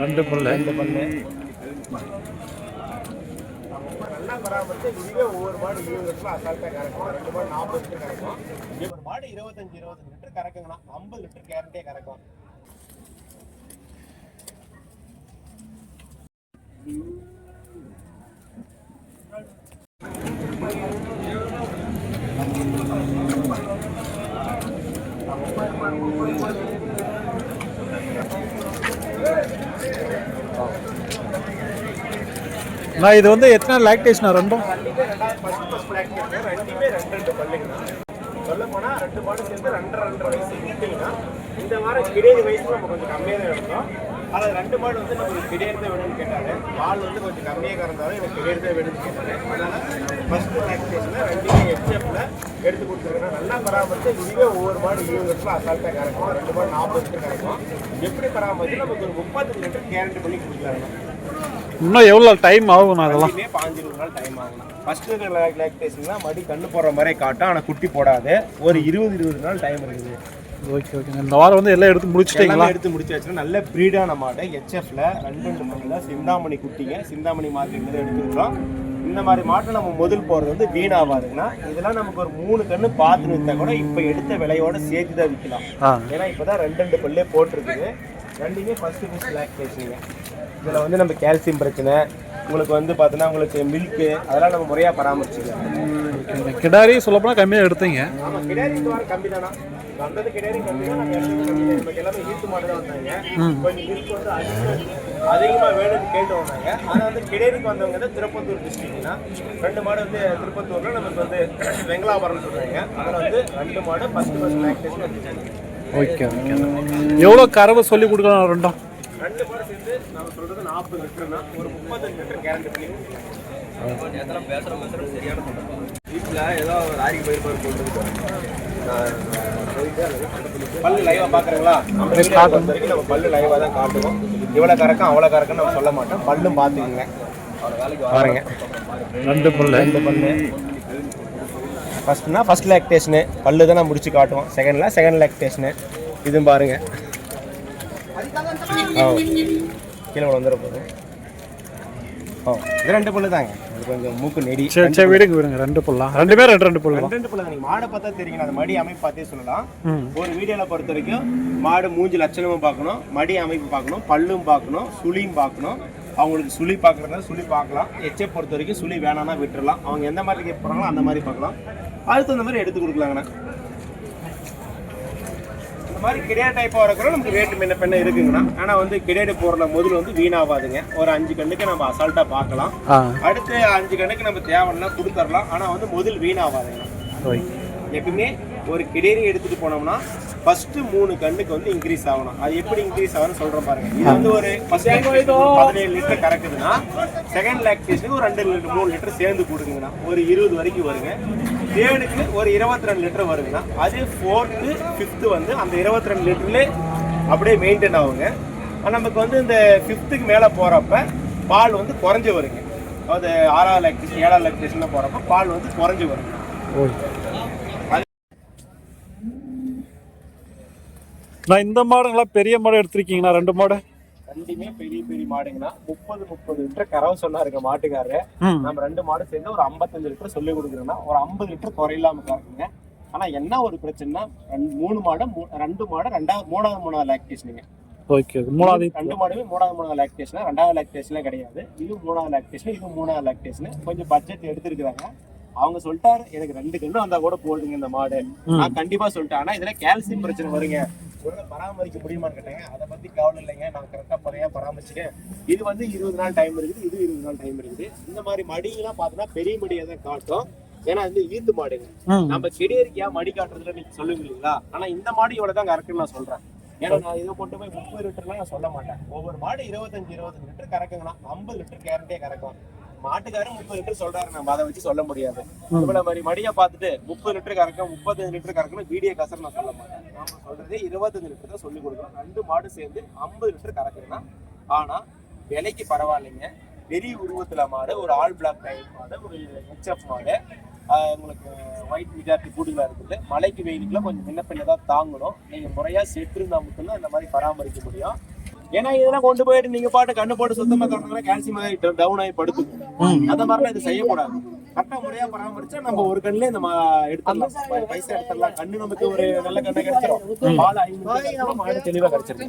ரெண்டு பல்லு. ரெண்டு பல்லு பராமரிச்சு ஒவ்வொரு மாடு இருபது லிட்டர் அசால்ட்டாக கறக்கும் ரெண்டு மாடு நாற்பது லிட்டர் கறக்கும் ஒரு மாடு இருபத்தஞ்சு இருபத்தஞ்சு லிட்டர் கறக்குங்கன்னா ஐம்பது லிட்டர் கேரண்டே கறக்கும். நான் இது வந்து எத்தனை லாக்டேஷன் ரெண்டும்? ரெண்டுமே ரெண்டு மாடு சேர்ந்து ரெண்டரை ரெண்டரை வயசு இந்த வாரம் கிடையாது வயசு நம்ம கொஞ்சம் கம்மியாக தான் அதில் ரெண்டு மாடு வந்து நமக்கு தான் வேணும்னு கேட்டாரு. பால் வந்து கொஞ்சம் கம்மியாக கறந்தாலும் எனக்கு தான் வேணும்னு கேட்டாரு. அதனால ஃபர்ஸ்ட் லாக்டேஷனில் ரெண்டுமே ஹெச்எஃப்ல எடுத்து கொடுத்துருக்கேன் நல்லா பராமரிச்சு இதுவே ஒவ்வொரு மாடு இருபது லிட்டர் அசால்ட்டாக கறக்கும். ரெண்டு மாடு நாற்பது லிட்டர் கறக்கும். எப்படி பராமரிச்சு நமக்கு ஒரு முப்பத்தஞ்சு லிட்டர் கேரண்டி பண்ணி கொடுக்கலாங்க இன்னும் எவ்வளோ டைம் ஆகும் அதெல்லாம்? பாஞ்சு இருபது நாள் டைம் ஆகும் ஃபர்ஸ்ட் லாக்டேஷன்னா மடி கண்ணு போடுற மாதிரி காட்டும். ஆனால் குட்டி போடாது. ஒரு இருபது இருபது நாள் டைம் இருக்குது. ஓகே ஓகே இந்த வாரம் வந்து எல்லாம் எடுத்து முடிச்சிட்டிங்களா? எடுத்து முடிச்சு வச்சுன்னா நல்ல ப்ரீடான மாடு ஹெச்எஃப்ல ரெண்டு ரெண்டு மாடுல சிந்தாமணி குட்டிங்க. சிந்தாமணி மார்க்கெட்ல எடுத்துருக்கோம் இந்த மாதிரி மாட்டை நம்ம முதல் போறது வந்து வீணாவாதுங்கன்னா இதெல்லாம் நமக்கு ஒரு மூணு கண்ணு பார்த்து நிறுத்தா கூட இப்போ எடுத்த விலையோட சேர்த்து தான் விற்கலாம். ஏன்னா இப்போதான் ரெண்டு ரெண்டு பல்லே போட்டிருக்குது. ரெண்டுமே ஃபர்ஸ்ட் ஃபர்ஸ்ட் லாக்டேஷனுங்க இதில் வந்து நம்ம கால்சியம் பிரச்சனை உங்களுக்கு வந்து பார்த்தோன்னா உங்களுக்கு மில்க்கு அதெல்லாம் நம்ம முறையாக பராமரிச்சுக்கலாம். கிடாரி சொல்லப்போனால் கம்மியாக எடுத்தீங்க. ஆமாம் வாரம் கம்மி தானா வந்தது கிடையாது. கம்மி தான் நம்ம எல்லாமே நமக்கு ஈட்டு மாடு தான் வந்தாங்க. கொஞ்சம் மில்க் வந்து அதிகமாக அதிகமாக வேணும்னு கேட்டு வந்தாங்க. ஆனால் வந்து கிடையாதுக்கு வந்தவங்க வந்து திருப்பத்தூர் டிஸ்ட்ரிக்ட்னா ரெண்டு மாடு வந்து திருப்பத்தூரில் நமக்கு வந்து வெங்கலாபுரம் சொல்கிறாங்க அதில் வந்து ரெண்டு மாடு ஃபஸ்ட்டு ஃபஸ்ட் லாக்டேஷன் வந்துச்சாங்க ஓகே ஓகே. எவ்வளோ கறவை சொல்லி கொடுக்கணும் ரெண்டும் ரெண்டு மாடு சேர்ந்து நம்ம சொல்றது நாற்பது லிட்டர்னா ஒரு முப்பத்தஞ்சு லிட்டர் கேரண்டி பண்ணி வீட்டில் ஏதோ லாரி பயிர் பயிர் பல்லு லைவா பாக்குறீங்களா? நம்ம பல்லு லைவா தான் காட்டுவோம். இவ்வளவு கறக்கும் அவ்வளவு கறக்கும் நம்ம சொல்ல மாட்டோம். பல்லும் பாத்துக்கோங்க பாருங்க. ரெண்டு பல்லு. ரெண்டு பல்லு. ஃபர்ஸ்ட்னா ஃபர்ஸ்ட் லாக்டேஷனு பல்லு தான் நான் முடிச்சு காட்டுவோம். செகண்ட்ல செகண்ட் லாக்டேஷனு இதுவும் பாருங்க. ஆ. கீழே வந்துட போகுது ஓ இது ரெண்டு பல்லு தாங்க இது கொஞ்சம் மூக்கு நெடி. சரி சரி விடுங்க விடுங்க ரெண்டு பல்லா? ரெண்டுமே ரெண்டு ரெண்டு ரெண்டு ரெண்டு பல்லு மாடை பார்த்தா தெரியும். அந்த மடி அமைப்பு பார்த்தே சொல்லலாம். ஒரு வீடியோல பொறுத்த வரைக்கும் மாடு மூஞ்சி லட்சணமும் பார்க்கணும் மடி அமைப்பு பார்க்கணும் பல்லும் பார்க்கணும் சுழியும் பார்க்கணும். அவங்களுக்கு சுழி பார்க்குறதா சுழி பார்க்கலாம். எச்சை பொறுத்த வரைக்கும் சுழி வேணாம்னா விட்டுறலாம். அவங்க எந்த மாதிரி கேட்க போகிறாங்களோ அந்த மாதிரி பார்க்கலாம். அதுக்கு தகுந்த மாதிரி எடுத்து கொடுக்கலாங்கண்ணா. மாதிரி கிடையாது டைப்பாக இருக்கிற நமக்கு ரேட்டு முன்ன பின்ன இருக்குங்கண்ணா. ஆனால் வந்து கிடையாது போடுற முதல்ல வந்து வீணாகாதுங்க ஒரு அஞ்சு கண்ணுக்கு நம்ம அசால்ட்டாக பார்க்கலாம். அடுத்து அஞ்சு கண்ணுக்கு நம்ம தேவைன்னா கொடுத்துடலாம். ஆனால் வந்து முதல் வீணாகாதுங்க ஓகே எப்பவுமே ஒரு கிடேரி எடுத்துட்டு போனோம்னா ஃபர்ஸ்ட் மூணு கண்ணுக்கு வந்து இன்க்ரீஸ் ஆகணும். அது எப்படி இன்க்ரீஸ் ஆகும்னு சொல்றேன் பாருங்க. இது வந்து ஒரு ஃபர்ஸ்ட் பதினேழு லிட்டர் கறக்குதுன்னா செகண்ட் லாக்டேஷனுக்கு ஒரு ரெண்டு லிட்டர் மூணு லிட்டர் சேர்ந்து கொடுக்குங்கண்ணா ஒரு இருபது வரைக்கும் வருங்க. தேர்டுக்கு ஒரு இருபத்தி ரெண்டு லிட்டர் வருங்கண்ணா அது ஃபோர்த்து ஃபிஃப்த்து வந்து அந்த இருபத்தி ரெண்டு லிட்டர்லேயே அப்படியே மெயின்டைன் ஆகுங்க. நமக்கு வந்து இந்த ஃபிஃப்த்துக்கு மேலே போகிறப்ப பால் வந்து குறைஞ்சி வருங்க. அது ஆறாவது லாக்டேஷன் ஏழாவது லாக்டேஷனில் போகிறப்ப பால் வந்து குறைஞ்சி வருங்க. ஓகே நான் இந்த மாடுங்களா பெரிய மாடு எடுத்திருக்கீங்கண்ணா ரெண்டு மாடு? ரெண்டுமே பெரிய பெரிய மாடுங்கண்ணா. முப்பது முப்பது லிட்டர் கறவை சொன்னாருங்க மாட்டுக்காரரு. ம். நம்ம ரெண்டு மாடு சேர்ந்து ஒரு ஐம்பத்தஞ்சு லிட்டர் சொல்லி கொடுக்குறோம்னா ஒரு ஐம்பது லிட்டர் குறையில்லாம கறக்குங்க ஆனா என்ன ஒரு பிரச்சனைனா ரெண்டு மூணு மாடு ரெண்டு மாடு ரெண்டாவது மூணாவது மூணாவது லாக்டேஷனுங்க ஓகே மூணாவது ரெண்டு மாடுமே மூணாவது மூணாவது லாக்டேஷன் ரெண்டாவது லாக்டேஷன்லாம் கிடையாது. இது மூணாவது லாக்டேஷன் இது மூணாவது லாக்டேஷன் கொஞ்சம் பட்ஜெட் எடுத்திருக்கிறாங்க. அவங்க சொல்லிட்டாரு எனக்கு ரெண்டு கண்ணு வந்தா கூட போடுங்க இந்த மாடு. நான் கண்டிப்பா சொல்லிட்டேன். ஆனா இதுல கால்சியம் பிரச்சனை வருங்க. ஒழுங்கா பராமரிக்க முடியுமான்னு கேட்டாங்க அதை பத்தி கவலை இல்லைங்க. நான் கரெக்டா பறையா பராமரிச்சுக்கேன் இது வந்து இருபது நாள் டைம் இருக்குது. இது இருபது நாள் டைம் இருக்குது. இந்த மாதிரி மடியெல்லாம் பார்த்தோன்னா பெரிய மடியை தான் காட்டும். ஏன்னா இது ஈத்து மாடுங்க. நம்ம செடியரிக்கா மடி காட்டுறதுல நீங்க சொல்லுங்க இல்லைங்களா? ஆனா இந்த மாடு இவ்வளவு தான் கறக்குன்னு நான் சொல்றேன். ஏன்னா நான் இதை கொண்டு போய் முப்பது லிட்டர்லாம் நான் சொல்ல மாட்டேன். ஒவ்வொரு மாடு இருபத்தஞ்சு இருபத்தஞ்சு லிட்டர் கறக்குங்கண்ணா. ஐம்பது லிட்டர் கேரண்டே கறக்கும். மாட்டுக்காரர் முப்பது லிட்டர் சொல்றாரு நம்ம அதை வச்சு சொல்ல முடியாது. இவ்வளவு மாதிரி மடியா பார்த்துட்டு முப்பது லிட்டர் கறக்கும் முப்பத்தஞ்சு லிட்டர் கறக்கணும் வீடியோ கசர் நான் சொல்ல மாட்டேன். நாம சொல்றதே இருபத்தஞ்சு லிட்டர் தான் சொல்லி கொடுக்குறோம் ரெண்டு மாடு சேர்ந்து ஐம்பது லிட்டர் கறக்குதுன்னா ஆனா விலைக்கு பரவாயில்லைங்க. பெரிய உருவத்துல மாடு ஒரு ஆல் பிளாக் டைப் மாடு ஒரு ஹெச்எஃப் மாடு உங்களுக்கு ஒயிட் மெஜாரிட்டி கூடுதலாக இருக்குது. மழைக்கு வெயிலுக்குலாம் கொஞ்சம் முன்ன பின்ன தான் தாங்கணும். நீங்கள் முறையாக செட்டிருந்தா மட்டும்தான் இந்த மாதிரி பராமரிக்க முடியும். ஏன்னா இதெல்லாம் கொண்டு போயிட்டு நீங்க பாட்டு கண்ணு போட்டு சுத்தமா கறந்தோம்னா கால்சியம் டவுன் ஆகி படுத்துக்கும் அந்த மாதிரிலாம் இது செய்யக்கூடாது. கரெக்டா முறையா பராமரிச்சா நம்ம ஒரு கண்ணுல இந்த மா- எடுத்துடலாம். பைசா எடுத்துடலாம். கண்ணு நமக்கு ஒரு நல்ல கண்ணை கிடைச்சிடும் பால் மாடு தெளிவா கிடைச்சிருக்கு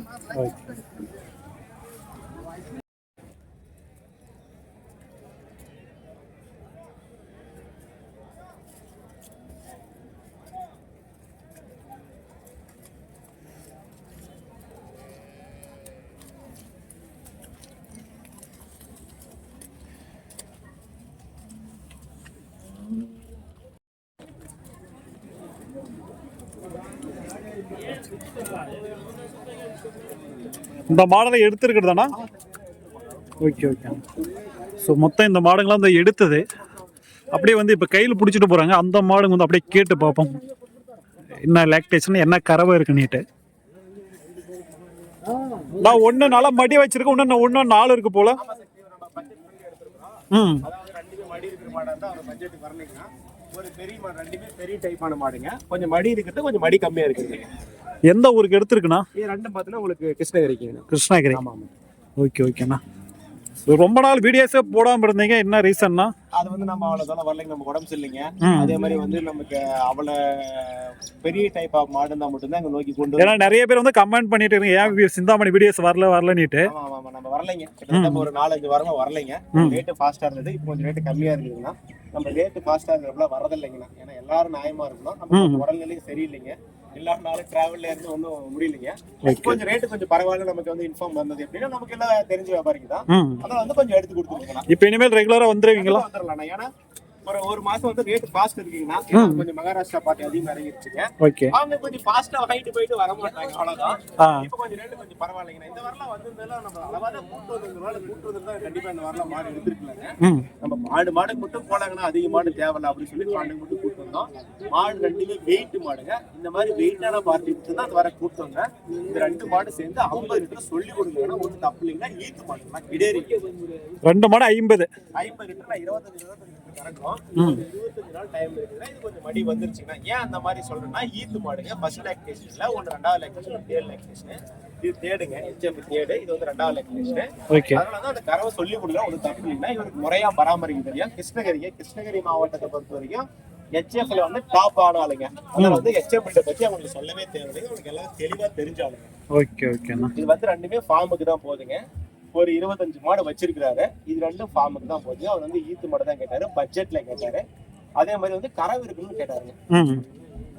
இந்த மாடலை எடுத்துருக்கிறதாண்ணா ஓகே ஓகே. ஸோ மொத்தம் இந்த மாடுங்களாம் இந்த எடுத்தது. அப்படியே வந்து இப்போ கையில் பிடிச்சிட்டு போகிறாங்க அந்த மாடுங்க வந்து அப்படியே கேட்டு பார்ப்போம். என்ன லாக்டேஷன் என்ன கறவை இருக்குன்னுட்டு. நான் ஒன்று நல்லா மடி வச்சிருக்கேன். ஒன்று ஒன்று நாலு இருக்கு போல. ம். ஒரு பெரிய மாடு ரெண்டுமே பெரிய டைப்பான மாடுங்க. கொஞ்சம் மடி இருக்கிறது கொஞ்சம் மடி கம்மியாக இருக்குது. எந்த ஊருக்கு எடுத்துருக்குண்ணா? இது ரெண்டும் பார்த்தீங்கன்னா உங்களுக்கு கிருஷ்ணகிரிக்குங்க கிருஷ்ணகிரி. ஆமா ஆமா. ஓகே ஓகேண்ணா. ரொம்ப நாள் வீடியோஸே போடாமல் இருந்தீங்க. என்ன ரீசன்னா? அது வந்து நம்ம அவ்வளவு தூரம் வரலைங்க. நமக்கு உடம்பு சரியில்லைங்க. அதே மாதிரி வந்து நமக்கு அவ்வளவு பெரிய டைப் ஆஃப் மாடு இருந்தா மட்டும்தான் இங்க நோக்கி கொண்டு ஏன்னா நிறைய பேர் வந்து கமெண்ட் பண்ணிட்டு இருக்கீங்க. ஏன் சிந்தாமணி வீடியோஸ் வரல வரலன்னுட்டு. ஆமா ஆமா நம்ம வரலைங்க. கிட்டத்தட்ட ஒரு நாலஞ்சு வாரமா வரலைங்க. ரேட்டு ஃபாஸ்டா இருந்தது. இப்போ கொஞ்சம் ரேட்டு கம்மியா இருக்குதுங்கன்னா நம்ம ரேட்டு ஃபாஸ்டா இருக்கிறப்பல வரதில்லைங்கண்ணா. ஏன்னா எல்லாரும் நியாயமா இருக்கணும். நம்ம உடல்நிலையும் சரியில்லைங்க. எல்லா நாளும் டிராவல்ல இருந்து ஒன்றும் முடியலைங்க. கொஞ்சம் ரேட்டு கொஞ்சம் பரவாயில்ல நமக்கு வந்து இன்ஃபார்ம் வந்தது எப்படின்னா நமக்கு எல்லாம் தெரிஞ்ச வியாபாரிக்கு தான். ம். அதனால வந்து கொஞ்சம் எடுத்து கொடுத்துருக்கலாம். இப்போ இனிமேல் ரெகுலரா வந்துருவீங்களா? வந்துடலாம் ஏன்னா ஒரு ஒரு மாசம் வந்து ரேட் ஃபாஸ்ட் இருக்கீங்கன்னா கொஞ்சம் மகாராஷ்டிரா பார்ட்டி அதிகம் இறங்கிருச்சுங்க. ஓகே அவங்க கொஞ்சம் ஃபாஸ்டா வாங்கிட்டு போயிட்டு வர மாட்டாங்க அவ்வளவுதான். ஆ. இப்போ கொஞ்சம் ரேட்டு கொஞ்சம் பரவாயில்லைங்க இந்த வரலாம் வந்திருந்தாலும் நம்ம அளவா தான் கூட்டு வந்திருந்தோம். கூட்டு வந்திருந்தா கண்டிப்பா இந்த வரலாம் மாடு எடுத்துருக்கலாங்க. நம்ம மாடு மாடு மட்டும் போனாங்கன்னா அதிக மாடு தேவையில்ல அப்படின்னு சொல்லி மாடு மட்டும் கூட்டு வந்தோம் மாடு ரெண்டுமே வெயிட் மாடுங்க. இந்த மாதிரி வெயிட்டான பார்ட்டி தான் வர கூட்டு வந்தேன் இந்த ரெண்டு மாடு சேர்ந்து ஐம்பது லிட்டர் சொல்லி கொடுங்கன்னா ஒன்றும் தப்பு இல்லைங்கன்னா ஈத்து மாடுங்களா கிடேரி ரெண்டு மாடு ஐம்பது. ஐம்பது லிட்டர் இருபத்தஞ்சு இருபத்தஞ்சு கறக்கும். இருபத்தஞ்சு நாள் டைம் இது கொஞ்சம் மடி வந்துருச்சுன்னா ஏன் அந்த மாதிரி சொல்றேன்னா ஈத்து மாடுங்க. ஃபர்ஸ்ட் லாக்டேஷன்ல ஒன்று ரெண்டாவது லாக்டேஷன் தேர்ட் லாக்டேஷன் இது தேடுங்க. ஹெச்எம் தேடு. இது வந்து ரெண்டாவது லாக்டேஷன் ஓகே அதனால தான் அந்த கறவை சொல்லி கொடுக்கலாம் ஒரு தப்பு இல்லைன்னா இவருக்கு முறையா பராமரிக்க தெரியும். கிருஷ்ணகிரிங்க. கிருஷ்ணகிரி மாவட்டத்தை பொறுத்த வரைக்கும் ஹெச்எஃப்ல வந்து டாப் ஆன ஆளுங்க அதனால வந்து ஹெச்எஃப் பத்தி அவங்களுக்கு சொல்லவே தேவையில்லைங்க அவங்களுக்கு எல்லாம் தெளிவா தெரிஞ்ச ஆளுங்க ஓகே ஓகேண்ணா இது வந்து ரெண்டுமே ஃபார்முக்கு தான் போகுதுங்க. ஒரு இருபத்தஞ்சு மாடு வச்சிருக்கிறாரு. இது ரெண்டும் ஃபார்முக்கு தான் போகுது. அவர் வந்து ஈத்து மாடு தான் கேட்டாரு. பட்ஜெட்ல கேட்டாரு. அதே மாதிரி வந்து கறவை இருக்குன்னு கேட்டாருங்க.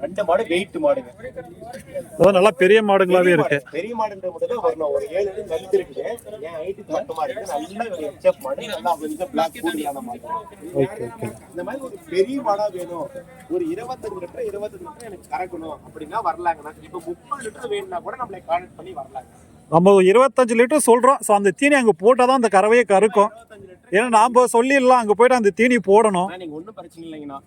ரெண்டு மாடு வெயிட் மாடுங்க. அதான் நல்லா பெரிய மாடுங்களாவே இருக்கு. பெரிய மாடுன்ற மட்டும் தான் வரணும் ஒரு ஏழு அடி நெல் இருக்குது. என் ஹைட்டுக்கு மட்டுமா இருக்கு நல்ல ஒரு ஹெச்எஃப் மாடு நல்லா கொஞ்சம் பிளாக் கூடியான மாடு. ஓகே ஓகே இந்த மாதிரி ஒரு பெரிய மாடா வேணும். ஒரு இருபத்தஞ்சு லிட்டர் இருபத்தஞ்சு லிட்டர் எனக்கு கறக்கணும் அப்படின்னா வரலாங்கண்ணா இப்போ முப்பது லிட்டர் வேணும்னா கூட நம்மளை கான்டாக்ட் பண்ணி வரலாங்க. நம்ம இருபத்தஞ்சு லிட்டர் சொல்றோம். ஸோ அந்த தீனி அங்கே போட்டால் தான் அந்த கறவையே கறக்கும் ஏன்னா நாம சொல்லிடலாம். அங்கே போயிட்டு அந்த தீனி போடணும். நீங்க ஒன்றும் பிரச்சனை இல்லைங்கண்ணா.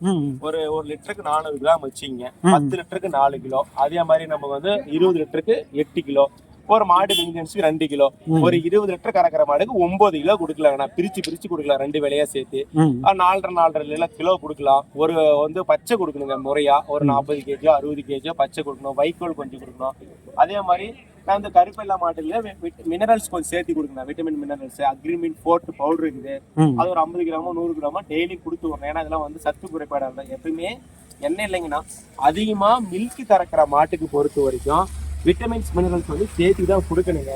ஒரு ஒரு லிட்டருக்கு நானூறு கிராம் வச்சுங்க. பத்து லிட்டருக்கு நாலு கிலோ. அதே மாதிரி நம்ம வந்து இருபது லிட்டருக்கு எட்டு கிலோ. ஒரு மாடு மெயின்டெனன்ஸ்க்கு ரெண்டு கிலோ. ஒரு இருபது லிட்டர் கறக்கிற மாடுக்கு ஒன்பது கிலோ கொடுக்கலாங்கண்ணா. பிரிச்சு பிரிச்சு கொடுக்கலாம் ரெண்டு விலையா சேர்த்து. நாலரை நாலரை கிலோ கொடுக்கலாம். ஒரு வந்து பச்சை கொடுக்கணுங்க முறையா. ஒரு நாற்பது கேஜியோ அறுபது கேஜியோ பச்சை கொடுக்கணும் வைக்கோல் கொஞ்சம் கொடுக்கணும். அதே மாதிரி நான் இந்த கருப்பெல்லா மாட்டுல மினரல்ஸ் கொஞ்சம் சேர்த்து கொடுக்கணும் vitamin minerals Agrimin Forte powder இருக்குது. அது ஒரு ஐம்பது கிராமோ நூறு கிராமோ டெய்லி கொடுத்து வரணும் ஏன்னா இதெல்லாம் வந்து சத்து குறைபாடாக இருந்தால் எப்பயுமே என்ன இல்லைங்கன்னா அதிகமா மில்க் கறக்கிற மாட்டுக்கு பொறுத்த வரைக்கும் விட்டமின்ஸ் மினரல்ஸ் வந்து சேர்த்து தான் கொடுக்கணுங்க.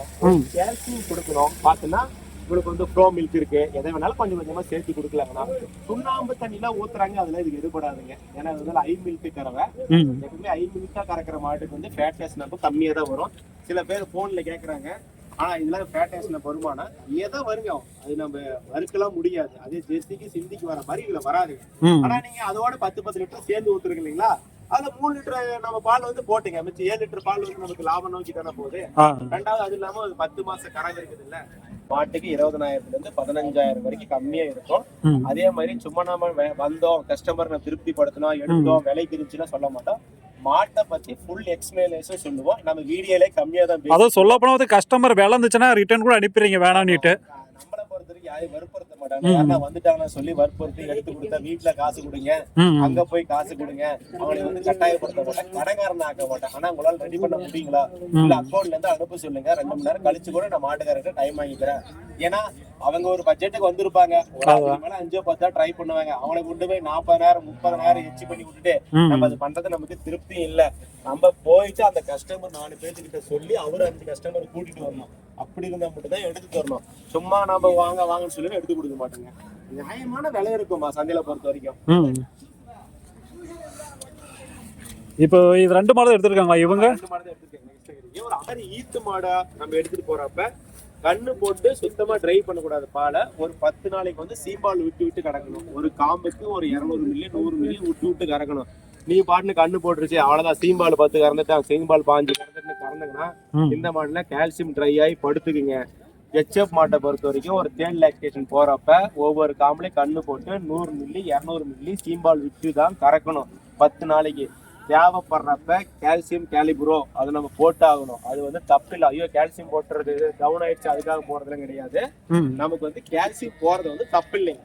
கால்சியம் கொடுக்கணும். பார்த்தோன்னா உங்களுக்கு வந்து ப்ரோ மில்க் இருக்கு. எதை வேணாலும் கொஞ்சம் கொஞ்சமா சேர்த்து கொடுக்கலாங்கண்ணா சுண்ணாம்பு தண்ணிலாம் ஊத்துறாங்க. அதெல்லாம் இதுக்கு எதிர்படாதுங்க ஏன்னா இது வந்து ஐ மில்க் கறவை. எப்பவுமே ஐ மில்கா கறக்கிற மாட்டுக்கு வந்து ஃபேட் டேஸ்ட் கம்மியா தான் வரும். சில பேர் போன்ல கேக்குறாங்க. ஆனா இதெல்லாம் ஃபேட் டேஸ்ட் வருமானா ஏதோ வருங்க? அது நம்ம வறுக்கலாம் முடியாது. அதே ஜெர்சிக்கு சிந்திக்கு வர மாதிரி இதுல வராதுங்க. ம். ஆனா நீங்க அதோட பத்து பத்து லிட்டர் சேர்ந்து ஊத்துருக்கு இல்லைங்களா? அதுல மூணு லிட்டர் நம்ம பால் வந்து போட்டுங்க மிச்சம் ஏழு லிட்டர் பால் வந்து நமக்கு லாபம் நோக்கி தானே போகுது. ரெண்டாவது அது இல்லாம ஒரு பத்து மாச கறவை இருக்குது இல்ல மாட்டுக்கு இருபதனாயிரத்துல இருந்து பதினஞ்சாயிரம் வரைக்கும் கம்மியா இருக்கும். அதே மாதிரி சும்மா நாம வந்தோம் கஸ்டமர் திருப்தி படுத்தணும் எடுத்தோம் விலை இருந்துச்சுன்னா சொல்ல மாட்டோம். மாட்டை பத்தி ஃபுல் எக்ஸ்பிளனேஷன் சொல்லுவோம். நம்ம வீடியோலே கம்மியா தான் அதுவும் சொல்ல வந்து கஸ்டமர் விளந்துச்சுன்னா ரிட்டர்ன் கூட அனுப்பிடுறீங்க வேணான்னுட்டு நம்மளை பொறுத்த வரைக்கும் யாரையும் வற்புறுத்த மாட்டாங்க யாருன்னா வந்துட்டாங்கன்னு சொல்லி வற்புறுத்தி எடுத்து கொடுத்தா வீட்டுல காசு கொடுங்க. அங்க போய் காசு கொடுங்க. அவங்களை வந்து கட்டாயப்படுத்த மாட்டேன். கடைக்காரன் ஆக்க மாட்டேன். ஆனா உங்களால ரெடி பண்ண முடியுங்களா? இல்ல அக்கௌண்ட்ல இருந்து அனுப்ப சொல்லுங்க. ரெண்டு மணி நேரம் கழிச்சு கூட நான் மாட்டுக்காரர்கிட்ட டைம் வாங்கிக்கிறேன். ஏன்னா அவங்க ஒரு பட்ஜெட்டுக்கு வந்திருப்பாங்க. மேல அஞ்சோ பத்தா ட்ரை பண்ணுவாங்க. அவங்களை கொண்டு போய் நாற்பதாயிரம் முப்பதாயிரம் எச்சு பண்ணி விட்டுட்டு. நம்ம அது பண்றது நமக்கு திருப்தி இல்ல. நம்ம போயிட்டு அந்த கஸ்டமர் நாலு பேர்த்துக்கிட்ட சொல்லி அவரு அஞ்சு கஸ்டமர் கூட்டிட்டு வரணும். அப்படி இருந்தா மட்டும் தான் எடுத்து தரணும். சும்மா நம்ம வாங்க வாங்கன்னு சொல்லி எடுத்து கொடுக்க மாட்டோங்க. நியாயமான விலை இருக்குமா சந்தையில பொறுத்த வரைக்கும். இப்போ இது ரெண்டு மாடு எடுத்திருக்காங்களா இவங்க? ஒரு ஆறு ஈத்து மாடா நம்ம எடுத்துட்டு போறப்ப கண்ணு போட்டு சுத்தமா ட்ரை பண்ணக்கூடாது பாலை. ஒரு பத்து நாளைக்கு வந்து சீம்பால் விட்டு விட்டு கறக்கணும் ஒரு காம்புக்கு ஒரு இரநூறு மில்லி நூறு மில்லி விட்டு விட்டு கறக்கணும். நீ பாட்டுன்னு கண்ணு போட்டுருச்சு அவ்வளவுதான். சீம்பால் பத்து கறந்துட்டான் சீம்பால் பாஞ்சு கறந்துட்டு கறந்துங்கன்னா. இந்த மாடுல கால்சியம் ட்ரை ஆகி படுத்துக்குங்க. ஹெச்எஃப் மாட்டை பொறுத்த வரைக்கும் ஒரு தேன் லாக்டேஷன் போறப்ப ஒவ்வொரு காம்பளையும் கண்ணு போட்டு நூறு மில்லி இரநூறு மில்லி சீம்பால் விட்டு தான் கறக்கணும். பத்து நாளைக்கு. தேவைப்படுறப்ப கால்சியம் கேலிப்ரோ அது நம்ம போட்டாகணும். அது வந்து தப்பு இல்லை. ஐயோ கால்சியம் போட்டுறது டவுன் ஆயிடுச்சு அதுக்காக போறதுலாம் கிடையாது. நமக்கு வந்து கால்சியம் போறது வந்து தப்பு இல்லைங்க.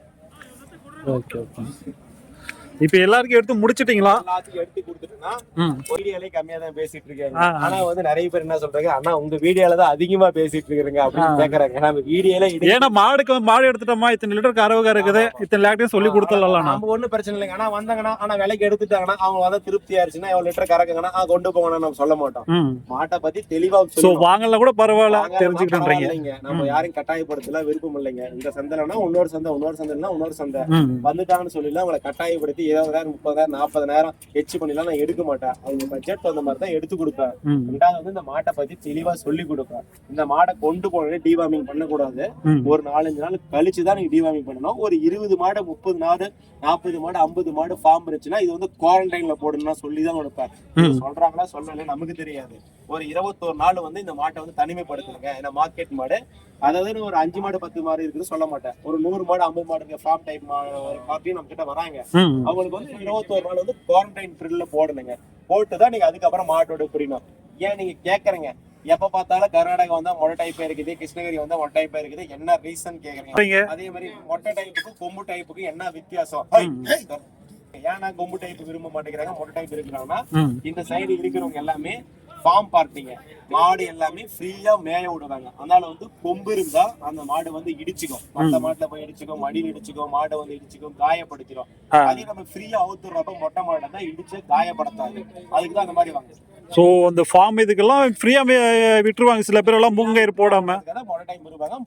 Okay okay. இப்போ எல்லாருக்கும் எடுத்து முடிச்சிட்டீங்களா? எல்லாத்துக்கும் எடுத்து கொடுத்துட்டுனா வீடியோலே கம்மியா தான் பேசிட்டு இருக்காங்க. ஆனா வந்து நிறைய பேர் என்ன சொல்றாங்க அண்ணா உங்க வீடியோல தான் அதிகமா பேசிட்டு இருக்கிறீங்க அப்படின்னு கேக்குறாங்க. நம்ம வீடியோல ஏன்னா மாடுக்கு மாடு எடுத்துட்டோமா? இத்தனை லிட்டர் கறவை இருக்குது. இத்தனை லேக்டையும் சொல்லி கொடுத்துடலாம் நம்ம ஒண்ணும் பிரச்சனை இல்லைங்க. ஆனா வந்தாங்கன்னா ஆனா விலைக்கு எடுத்துட்டாங்கன்னா அவங்க வந்து திருப்தி ஆயிருச்சுன்னா எவ்வளவு லிட்டர் கறக்குங்கன்னா கொண்டு போங்கன்னு நம்ம சொல்ல மாட்டோம். மாட்டை பத்தி தெளிவா சொல்லணும் வாங்கல கூட பரவாயில்ல பரவாயில்லைங்க. நம்ம யாரையும் கட்டாயப்படுத்தல விருப்பம் இல்லைங்க. இந்த சந்தைலனா இன்னொரு சந்தை இன்னொரு சந்தைனா இன்னொரு சந்தை. வந்துட்டாங்கன்னு சொல்லி அவங்களை கட்டாயப்படுத்தி இருபதாயிரம் முப்பதாயிரம் நாற்பதாயிரம் எச்சு பண்ணிலாம் நான் எடுக்க மாட்டேன். அவங்க பட்ஜெட் தகுந்த மாதிரி தான் எடுத்து கொடுப்பேன். ரெண்டாவது வந்து இந்த மாட்டை பத்தி தெளிவா சொல்லி கொடுப்பேன். இந்த மாடை கொண்டு போனே டிவார்மிங் பண்ணக்கூடாது. ஒரு நாலஞ்சு நாள் கழிச்சு தான் நீங்க டிவார்மிங் பண்ணணும். ஒரு இருபது மாடு முப்பது மாடு நாற்பது மாடு ஐம்பது மாடு ஃபார்ம் இருந்துச்சுன்னா இது வந்து குவாரண்டைன்ல போடணும்னா சொல்லி தான் கொடுப்பேன். சொல்றாங்களா சொல்லல நமக்கு தெரியாது. ஒரு இருபத்தோரு நாள் வந்து இந்த மாட்டை வந்து தனிமைப்படுத்துங்க ஏன்னா மார்க்கெட் மாடு அதாவது ஒரு அஞ்சு மாடு பத்து மாடு இருக்குன்னு சொல்ல மாட்டேன். ஒரு நூறு மாடு ஐம்பது மாடு ஃபார்ம் டைப் பார்ட்டியும் நம்ம கிட்ட வராங்க. ம். அவங்களுக்கு வந்து இருபத்தோரு நாள் வந்து குவாரண்டைன் பீரியட்ல போடணுங்க. போட்டு தான் நீங்க அதுக்கப்புறம் மாட்டோட புரியணும். ஏன் நீங்க கேக்குறீங்க? எப்ப பார்த்தாலும் கர்நாடகா வந்தா மொட்டை டைப் இருக்குது கிருஷ்ணகிரி வந்தா மொட்டை டைப் இருக்குது. என்ன ரீசன் கேக்குறீங்க? அதே மாதிரி மொட்டை டைப்புக்கும் கொம்பு டைப்புக்கும் என்ன வித்தியாசம்? ஏன்னா கொம்பு டைப் விரும்ப மாட்டேங்கிறாங்க மொட்டை டைப் இருக்கிறாங்கன்னா இந்த சைடு இருக்கிறவங்க எல்லாமே ஃபார்ம் பார்ட்டிங்க மாடு எல்லாமே ஃப்ரீயா மேய விடுவாங்க. அதனால வந்து கொம்பு இருந்தா அந்த மாடு வந்து இடிச்சுக்கும். மத்த மாட்டுல போய் இடிச்சுக்கும் மடியில் இடிச்சுக்கும் மாடை வந்து இடிச்சுக்கும் காயப்படுத்திடும் ஆ. அதே நம்ம ஃப்ரீயா அவுத்துறப்ப மொட்டை மாடை தான் இடிச்சு காயப்படுத்தாது. அதுக்கு தான் அந்த மாதிரி வாங்க. ஸோ அந்த ஃபார்ம் இதுக்கெல்லாம் ஃப்ரீயாக விட்டுருவாங்க. சில பேர் எல்லாம் மூங்கயிறு போடாம.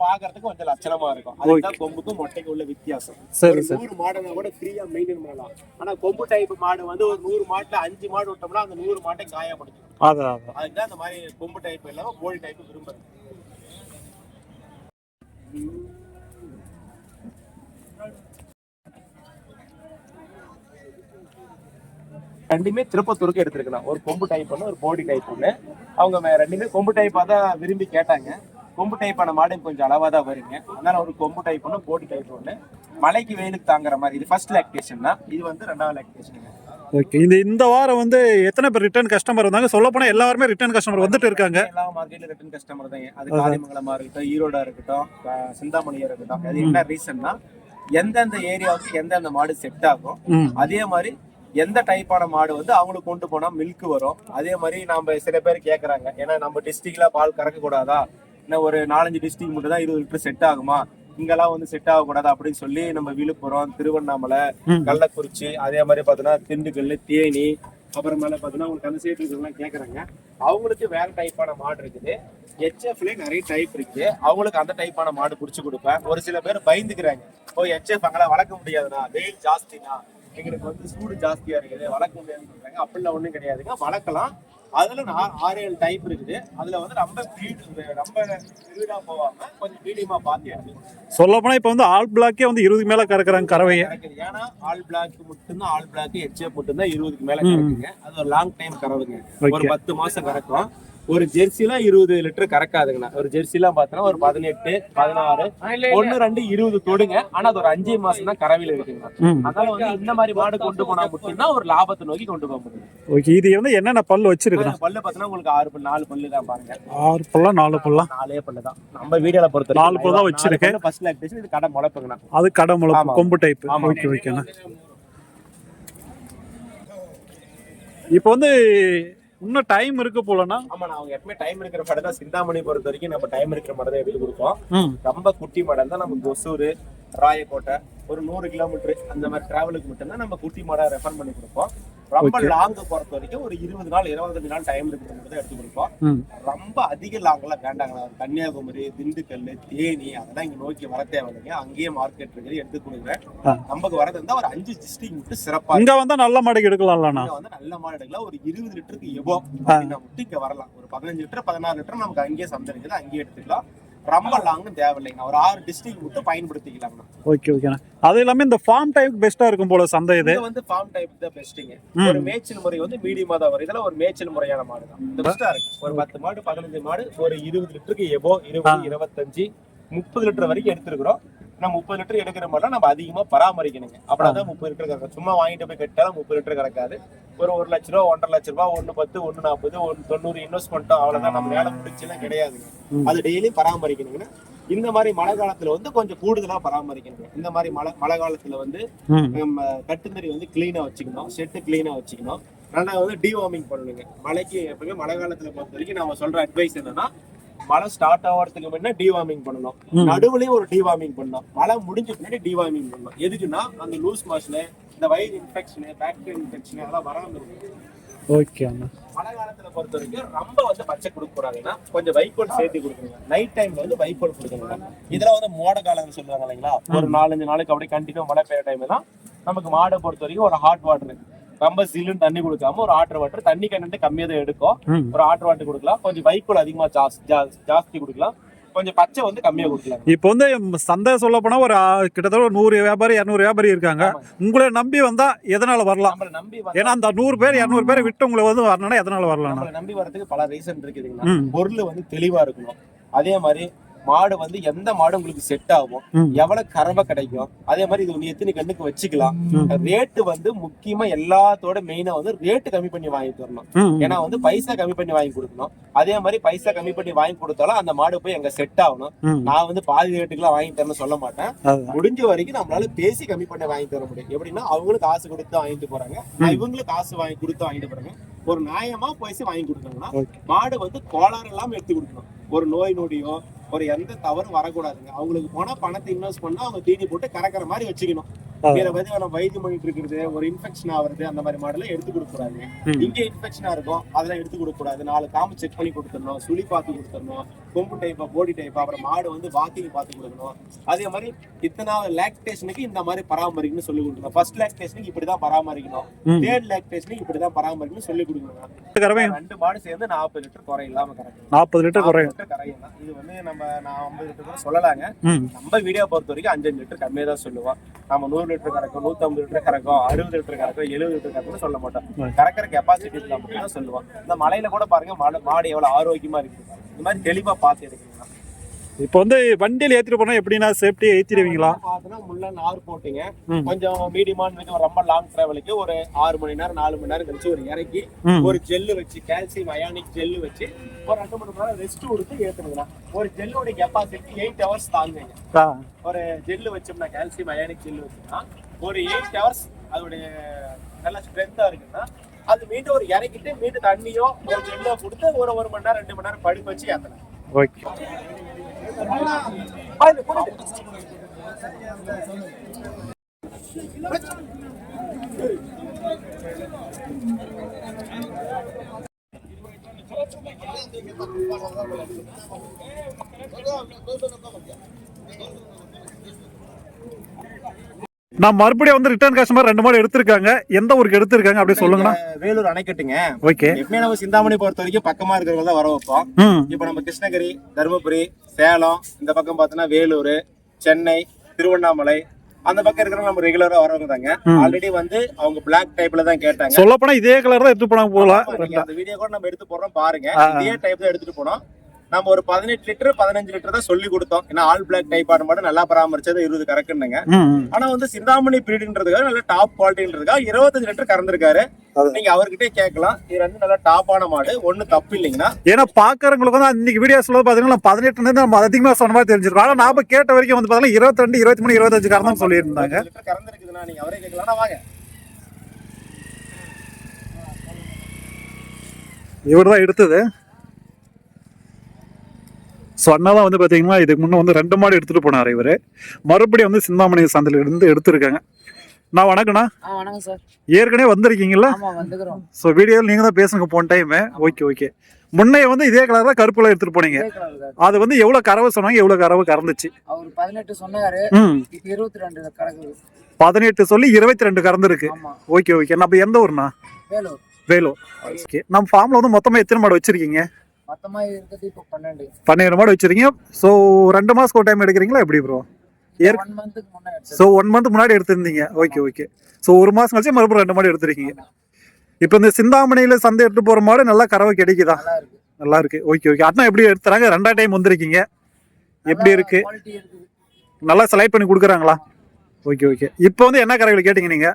பாக்குறதுக்கு கொஞ்சம் லட்சணமா இருக்கும். அதுதான் கொம்புக்கும் மொட்டைக்கு உள்ள வித்தியாசம். சரி சரி. நூறு மாடுனா கூட ஃப்ரீயா மெயின்டைன் பண்ணலாம். ஆனா கொம்பு டைப் மாடு வந்து ஒரு நூறு மாட்டுல அஞ்சு மாடு விட்டோம்னா அந்த நூறு மாட்டை காயப்படுத்தும் அதான் அதான். அதுதான் அந்த மாதிரி கொம்பு டைப் இல்லாம கோழி டைப் விரும்புறது. ரெண்டுமே திருப்பத்தூருக்கு எடுத்திருக்கலாம். ஒரு கொம்பு டைப் ஒன்று ஒரு போடி டைப் ஒன்று அவங்க ரெண்டுமே கொம்பு டைப்பாக தான் விரும்பி கேட்டாங்க. கொம்பு டைப்பான மாடு கொஞ்சம் அளவாக தான் வருங்க. அதனால ஒரு கொம்பு டைப் ஒன்று போடி டைப் ஒன்று மலைக்கு வெயிலுக்கு தாங்குற மாதிரி. இது ஃபர்ஸ்ட் லாக்டேஷன் தான். இது வந்து ரெண்டாவது லாக்டேஷன் ஓகே இந்த இந்த வாரம் வந்து எத்தனை பேர் ரிட்டர்ன் கஸ்டமர் வந்தாங்க? சொல்ல போனால் எல்லாருமே ரிட்டர்ன் கஸ்டமர் வந்துட்டு இருக்காங்க. எல்லா மார்க்கெட்ல ரிட்டன் கஸ்டமர் தான் அது காரியமங்கலமா இருக்கட்டும் ஈரோடா இருக்கட்டும் சிந்தாமணியா இருக்கட்டும். அது என்ன ரீசன்னா எந்தெந்த ஏரியாவுக்கு எந்தெந்த மாடு செட் ஆகும் அதே மாதிரி எந்த டைப்பான மாடு வந்து அவங்களுக்கு கொண்டு போனா மில்க் வரும். அதே மாதிரி நம்ம சில பேர் கேக்குறாங்க. ஏன்னா நம்ம டிஸ்ட்ரிக்ட்ல பால் கறக்க கூடாதா இன்னும் ஒரு நாலஞ்சு டிஸ்ட்ரிக்ட் மட்டும் தான் இருபது லிட்டர் செட் ஆகுமா? இங்கெல்லாம் வந்து செட் ஆகக்கூடாது? அப்படின்னு சொல்லி நம்ம விழுப்புரம் திருவண்ணாமலை. கள்ளக்குறிச்சி அதே மாதிரி பார்த்தீங்கன்னா திண்டுக்கல் தேனி அப்புறமேல பார்த்தீங்கன்னா உங்களுக்கு அந்த சைடு இருக்கிறவங்க கேட்குறாங்க அவங்களுக்கு வேற டைப்பான மாடு இருக்குது. ஹெச்எஃப்ல நிறைய டைப் இருக்கு. அவங்களுக்கு அந்த டைப்பான மாடு பிடிச்சி கொடுப்பேன். ஒரு சில பேர் பயந்துக்கிறாங்க. ஓ ஹெச்எஃப் அங்கெல்லாம் வளர்க்க முடியாதுண்ணா வெயில் ஜாஸ்தினா. எங்களுக்கு வந்து சூடு ஜாஸ்தியா இருக்குது. வளர்க்க முடியாதுன்னு சொல்றாங்க. அப்படிலாம் ஒன்றும் கிடையாதுங்க. வளர்க்கலாம். அதுல நான் ஆறு ஏழு டைப் இருக்குது. அதுல வந்து ரொம்ப ரொம்ப ஸ்பீடா போவாம கொஞ்சம் மீடியமா பார்த்து சொல்ல போனால் இப்போ வந்து ஆல் பிளாக்கே வந்து இருபதுக்கு மேலே கறக்குறாங்க கறவையை. ஏன்னா ஆல் பிளாக் மட்டும்தான் ஆல் பிளாக் ஹெச்எஃப் மட்டும்தான் இருபதுக்கு மேல கறக்குங்க அது ஒரு லாங் டைம் கறவுங்க. ஒரு. பத்து மாசம் கறக்கும். ஒரு ஜெர்சிலாம் இருபது லிட்டர் கறக்காதுங்கண்ணா. ஒரு ஜெர்சிலாம் பார்த்தோன்னா ஒரு பதினெட்டு பதினாறு ஒன்னு ரெண்டு இருபது தொடுங்க. ஆனா அது ஒரு அஞ்சு மாசம் தான் கறவையில இருக்குங்கண்ணா. அதனால வந்து இந்த மாதிரி மாடு கொண்டு போனா மட்டும்தான் ஒரு லாபத்தை நோக்கி கொண்டு போக முடியும். ஓகே இது வந்து என்னென்ன பல்லு வச்சிருக்குண்ணா பல்லு பார்த்தோன்னா உங்களுக்கு ஆறு பல்லு நாலு பல்லு தான் பாருங்க. ஆறு பல்லா நாலு பல்லா? நாலே பல்லு தான். நம்ம வீடியோல பொறுத்த நாலு பல்லு தான் வச்சிருக்கு. ஃபர்ஸ்ட் லாக்டேஷன் இது கடை முளைப்புங்கண்ணா. அது கடை முளைப்பு. கொம்பு டைப். ஓகே ஓகேண்ணா இப்போ வந்து இன்னும் டைம் இருக்கு போலண்ணா. ஆமா நான் அவங்க எப்பவுமே டைம் இருக்கிற மாடு தான் சிந்தாமணி பொறுத்த வரைக்கும் நம்ம டைம் இருக்கிற மாடு தான் எடுத்து கொடுப்போம். ரொம்ப குட்டி மாடல் தான் நம்ம ஒசூர் ராயக்கோட்டை ஒரு நூறு கிலோமீட்டர் அந்த மாதிரி டிராவலுக்கு மட்டும்தான் நம்ம குட்டி மாடை ரெஃபர் பண்ணி கொடுப்போம். ரொம்ப லாங் பொறுத்த வரைக்கும் ஒரு இருபது நாள் இருபத்தஞ்சு நாள் டைம் இருக்கிற மட்டும் தான் எடுத்து கொடுப்போம் ரொம்ப அதிக லாங்கெல்லாம் வேண்டாங்களா கன்னியாகுமரி திண்டுக்கல் தேனி அதெல்லாம் இங்க நோக்கி வர தேவையில்லைங்க. அங்கேயே மார்க்கெட் இருக்குது எடுத்து கொடுக்குறேன். நமக்கு வரது இருந்தா ஒரு அஞ்சு டிஸ்ட்ரிக்ட் மட்டும் சிறப்பா இங்க வந்தா நல்ல மாடுக்கு எடுக்கலாம்லண்ணா. இங்க வந்து நல்ல மாடு எடுக்கலாம். ஒரு இருபது லிட்டருக்கு எபோ. மட்டும் இங்க வரலாம். ஒரு பதினஞ்சு லிட்டர் பதினாறு லிட்டர் நமக்கு அங்கேயே சந்தை இருக்குது. அங்கேயே எடுத்துக்கலாம். ரொம்ப லாங்கும் தேவையில்லைங்க. ஒரு ஆறு டிஸ்ட்ரிக்ட் மட்டும் பயன்படுத்திக்கலாம்ண்ணா ஓகே ஓகேண்ணா அது எல்லாமே இந்த ஃபார்ம் டைப் பெஸ்டா இருக்கும் போல சந்தை இது. வந்து ஃபார்ம் டைப் தான் பெஸ்ட்டுங்க. ஒரு மேய்ச்சல் முறை வந்து மீடியமா தான் வரும். இதெல்லாம் ஒரு மேய்ச்சல் முறையான மாடு தான். இந்த பெஸ்டா இருக்கு. ஒரு பத்து மாடு பதினஞ்சு மாடு ஒரு இருபது லிட்டருக்கு எபோ இருபது இருபத்தஞ்சு முப்பது லிட்டர் வரைக்கும் எடுத்துருக்கிறோம். நம்ம முப்பது லிட்டர் எடுக்கிற மாதிரிலாம் நம்ம அதிகமா பராமரிக்கணுங்க. அப்படின்னா முப்பது லிட்டர் கறக்கும். சும்மா வாங்கிட்டு போய் கட்டாலும் முப்பது லிட்டர் கறக்காது. ஒரு ஒரு லட்ச ரூபா ஒன்றரை லட்ச ரூபா ஒன்னு பத்து ஒன்னு நாற்பது ஒன்னு தொண்ணூறு இன்வெஸ்ட்மெண்ட்டும் அவ்வளவுதான். நம்ம வேலை முடிச்சுலாம் கிடையாதுங்க. அது டெய்லி பராமரிக்கணுங்க. இந்த மாதிரி மழை காலத்துல வந்து கொஞ்சம் கூடுதலா பராமரிக்கணுங்க. இந்த மாதிரி மழை மழை காலத்துல வந்து நம்ம கட்டுத்தறி வந்து கிளீனா வச்சுக்கணும். ஷெட்டு கிளீனா வச்சுக்கணும். ரெண்டாவது வந்து டிவார்மிங் பண்ணணுங்க. மழைக்கு எப்பவுமே மழை காலத்துல பொறுத்த வரைக்கும் நம்ம சொல்ற அட்வைஸ் என்னன்னா மழை ஸ்டார்ட் ஆகிறதுக்கு முன்ன டிவார்மிங் பண்ணணும். நடுவுலயும் ஒரு டிவார்மிங் பண்ணணும். மழை முடிஞ்ச பின்னாடி டிவார்மிங் பண்ணணும். எதுக்குன்னா அந்த லூஸ் மாஸ்ல இந்த வயிறு இன்ஃபெக்ஷன் பாக்டீரியல் இன்ஃபெக்ஷன் அதெல்லாம் வராம இருக்கும் ஓகே அண்ணா. மழை காலத்துல பொறுத்த வரைக்கும் ரொம்ப வந்து பச்சை கொடுக்க கூடாதுன்னா கொஞ்சம் வைக்கோல் சேர்த்து கொடுக்கணுங்க. நைட் டைம்ல வந்து வைக்கோல் கொடுக்கணுங்க. இதெல்லாம் வந்து மோட காலம்னு சொல்லுவாங்க இல்லைங்களா? ஒரு நாலஞ்சு நாளைக்கு அப்படியே கண்டிப்பா மழை பெய்யுற டைம் தான் நமக்கு மாடை பொறுத்த வரைக்கும் ஒரு ஹாட் வாட்டர் ரொம்ப சில்லுன்னு தண்ணி கொடுக்காம ஒரு ஆட்டர் வாட்டர் தண்ணி கண்டென்ட் கம்மியா தான் எடுக்கும். ஒரு ஆட்டர் வாட்டர் கொடுக்கலாம். கொஞ்சம் வைக்கோல் அதிகமா ஜாஸ்தி கொடுக்கலாம். கொஞ்சம் பச்சை வந்து கம்மியா கொடுக்கலாம். இப்போ வந்து சந்தை சொல்ல போனா ஒரு கிட்டத்தட்ட ஒரு நூறு வியாபாரி இரநூறு வியாபாரி இருக்காங்க. உங்களை நம்பி வந்தா எதனால வரலாம்? நம்பி ஏன்னா அந்த நூறு பேர் இரநூறு பேரை விட்டு உங்களை வந்து வரணும்னா எதனால வரலாம்? நம்பி வரதுக்கு பல ரீசன் இருக்குதுங்கண்ணா ம். பொருள் வந்து தெளிவா இருக்கணும். அதே மாதிரி மாடு வந்து எந்த மாடு உங்களுக்கு செட் ஆகும். எவ்வளவு கறவை கிடைக்கும் அதே மாதிரி இது நீ எத்தனை கண்ணுக்கு வச்சுக்கலாம். ரேட்டு வந்து முக்கியமா எல்லாத்தோட மெயினா வந்து ரேட்டு கம்மி பண்ணி வாங்கி தரணும். ஏன்னா வந்து பைசா கம்மி பண்ணி வாங்கி கொடுக்கணும். அதே மாதிரி பைசா கம்மி பண்ணி வாங்கி கொடுத்தாலும் அந்த மாடு போய் எங்க செட் ஆகணும். நான் வந்து பாதி ரேட்டுக்குலாம் வாங்கி தரேன்னு சொல்ல மாட்டேன். முடிஞ்ச வரைக்கும் நம்மளால பேசி கம்மி பண்ணி வாங்கி தர முடியும். எப்படின்னா அவங்களும் காசு கொடுத்து வாங்கிட்டு போறாங்க. இவங்களும் காசு வாங்கி கொடுத்து வாங்கிட்டு போறாங்க. ஒரு நியாயமா பேசி வாங்கி கொடுத்தாங்கன்னா மாடு வந்து கோளாறு இல்லாம எடுத்து கொடுக்கணும். ஒரு நோய் நொடியோ ஒரு எந்த தவறும் வரக்கூடாதுங்க. அவங்களுக்கு போனா பணத்தை இன்வெஸ்ட் பண்ணா அவங்க தீனி போட்டு கறக்கிற மாதிரி வச்சுக்கணும். வேற வந்து நம்ம வைத்தியம் பண்ணிட்டு இருக்கிறது ஒரு இன்ஃபெக்ஷன் ஆகுறது அந்த மாதிரி மாடெல்லாம் எடுத்து கொடுக்க கூடாது. இங்க இன்ஃபெக்ஷனா இருக்கும் அதெல்லாம் எடுத்து கொடுக்க கூடாது நாலு காம்பு செக் பண்ணி கொடுத்துடணும் சுழி பார்த்து கொடுத்துடணும் கொம்பு டைப்பா போடி டைப்பா அப்புறம் மாடு வந்து வாக்கிங் பார்த்து கொடுக்கணும். அதே மாதிரி இத்தனாவது லாக்டேஷனுக்கு இந்த மாதிரி பராமரிக்கணும்னு சொல்லி கொடுக்கணும். ஃபர்ஸ்ட் லாக்டேஷனுக்கு இப்படிதான் பராமரிக்கணும். தேர்ட் லாக்டேஷனுக்கு இப்படிதான் பராமரிக்கணும்னு சொல்லி கொடுக்கணும். ரெண்டு மாடு சேர்ந்து நாற்பது லிட்டர் குறை இல்லாம கறக்கணும் நாற்பது லிட்டர் குறையும் இது வந்து நம்ம நான் ஐம்பது லிட்டர் கூட சொல்லலாங்க. நம்ம வீடியோ பொறுத்த வரைக்கும் அஞ்சு லிட்டர் கம்மியா தான் சொல்லுவோம். நம்ம நூறு லிட்டர் கறக்கும் நூத்தம்பது லிட்டர் கறக்கும் அறுபது லிட்டர் கறக்கும் எழுபது லிட்டர் கறக்கும்னு சொல்ல மாட்டோம். கறக்கிற கெப்பாசிட்டி மட்டும் தான் சொல்லுவோம். இந்த மலையில கூட பாருங்க மாடு மாடு எவ்வளவு ஆரோக்கியமா இருக்கு இந்த மாதிரி தெளிவா பார்த்து எடுக்கணும் இப்போ வந்து வண்டியில் ஏற்றிட்டு போனா எப்படின்னா சேஃப்டியா ஏற்றிடுவீங்களா பார்த்தோன்னா முள்ள நார் போட்டுங்க. கொஞ்சம் மீடியமான ரொம்ப லாங் டிராவலுக்கு ஒரு ஆறு மணி நேரம் நாலு மணி நேரம் கழிச்சு ஒரு இறக்கி ஒரு ஜெல்லு வச்சு கால்சியம் அயானிக் ஜெல்லு வச்சு ஒரு ரெண்டு மணி நேரம் ரெஸ்ட் கொடுத்து ஏத்துனுங்கண்ணா ஒரு ஜெல்லுடைய கெப்பாசிட்டி எயிட் ஹவர்ஸ் தாங்குங்க. ஒரு ஜெல்லு வச்சோம்னா கால்சியம் அயானிக் ஜெல்லு வச்சோம்னா ஒரு எயிட் ஹவர்ஸ் அதோடைய நல்ல ஸ்ட்ரென்த்தா இருக்குன்னா அது மீண்டும் ஒரு இறக்கிட்டு மீண்டும் தண்ணியோ ஒரு ஜெல்லோ கொடுத்து ஒரு ஒரு மணி நேரம் ரெண்டு மணி நேரம் படுக்க வச்சு ஏத்தலாம் okay. Haydi koy hadi. Hadi. நான் மறுபடியும் வந்து ரிட்டர்ன் கஸ்டமர் ரெண்டு மாடு எடுத்திருக்காங்க. எந்த ஊருக்கு எடுத்திருக்காங்க அப்படியே சொல்லுங்கண்ணா. வேலூர் அணைக்கட்டுங்க. ஓகே. எப்பவுமே நம்ம சிந்தாமணி பொறுத்த வரைக்கும் பக்கமா இருக்கிறவங்க தான் வர வைப்போம் இப்போ நம்ம கிருஷ்ணகிரி தருமபுரி சேலம் இந்த பக்கம் பார்த்தோன்னா வேலூர் சென்னை திருவண்ணாமலை அந்த பக்கம் இருக்கிறவங்க நம்ம ரெகுலரா வரவங்க தாங்க. ஆல்ரெடி வந்து அவங்க பிளாக் டைப்ல தான் கேட்டாங்க. சொல்ல போனா இதே கலர் தான் எடுத்து போனாங்க அந்த வீடியோ கூட நம்ம எடுத்து போடுறோம் பாருங்க. இதே டைப் தான் எடுத்துட்டு போனோம். நம்ம ஒரு பதினெட்டு லிட்டர் பதினஞ்சு லிட்டர் தான் சொல்லி கொடுத்தோம். ஏன்னா ஆல் பிளாக் டைப் ஆடு மாடு நல்லா பராமரிச்சது இருபது கறக்குன்னுங்க. ஆனா வந்து சிந்தாமணி பிரீடுன்றதுக்காக நல்ல டாப் குவாலிட்டின்றதுக்காக இருபத்தஞ்சு லிட்டர் கறந்துருக்காரு. நீங்க அவர்கிட்டே கேட்கலாம். இது வந்து நல்ல டாப்பான மாடு. ஒண்ணு தப்பு இல்லைங்கன்னா. ஏன்னா பாக்குறவங்களுக்கு வந்து இன்னைக்கு வீடியோ சொல்லுவது பாத்தீங்கன்னா பதினெட்டு நம்ம அதிகமா சொன்ன மாதிரி தெரிஞ்சிருக்கோம். ஆனா நாம கேட்ட வரைக்கும் வந்து பாத்தீங்கன்னா இருபத்தி ரெண்டு இருபத்தி மூணு இருபத்தஞ்சு காரணம் சொல்லியிருந்தாங்க. கறந்துருக்குதுன்னா நீங்க அவரே கேட்கலாம். வாங்க. இவர் தான் எடுத்தது. சொன்னதான் வந்து பாத்தீங்கன்னா இதுக்கு முன்ன வந்து ரெண்டு மாடு எடுத்துட்டு போனார் இவரு. மறுபடியும் வந்து சிந்தாமணி சந்தையில இருந்து எடுத்திருக்காங்க. நான் வணக்கண்ணா வணக்கம் சார். ஏற்கனவே வந்திருக்கீங்களா ஸோ வீடியோவில் நீங்கள் தான் பேசுங்க போன டைம் ஓகே ஓகே முன்னைய வந்து இதே கலர் தான் கருப்புல எடுத்துட்டு போனீங்க. அது வந்து எவ்வளவு கறவை சொன்னாங்க எவ்வளவு கறவை கறந்துச்சு? அவர் பதினெட்டு சொன்னாரு. இருபத்தி ரெண்டு பதினெட்டு சொல்லி இருபத்தி ரெண்டு கறந்துருக்கு ஓகே ஓகே நம்ம எந்த ஊர்னா வேலூர். வேலூர். ஓகே நம்ம ஃபார்ம்ல வந்து மொத்தமா எத்தனை மாடு வச்சிருக்கீங்க? மொத்தமா இருக்கிறது இப்ப பன்னெண்டு. பன்னெண்டு மாடு வச்சிருக்கீங்க. ஸோ ரெண்டு மாசம் டைம் எடுக்கிறீங்களா எப்படி ப்ரோ ஏற்- ஒன் மந்த்துக்கு முன்னாடி. ஸோ ஒன் மந்த் முன்னாடி எடுத்திருந்தீங்க. ஓகே ஓகே ஸோ ஒரு மாசம் கழிச்சு மறுபடியும் ரெண்டு மாடு எடுத்திருக்கீங்க. இப்போ இந்த சிந்தாமணியில சந்தை எடுத்து போற மாடு நல்லா கறவை கிடைக்குதா? நல்லா இருக்கு. ஓகே ஓகே அண்ணா எப்படி எடுத்துறாங்க? ரெண்டா டைம் வந்திருக்கீங்க. எப்படி இருக்கு? நல்லா செலக்ட் பண்ணி கொடுக்குறாங்களா? ஓகே ஓகே இப்போ வந்து என்ன கறவைகள் கேட்டீங்க நீங்க?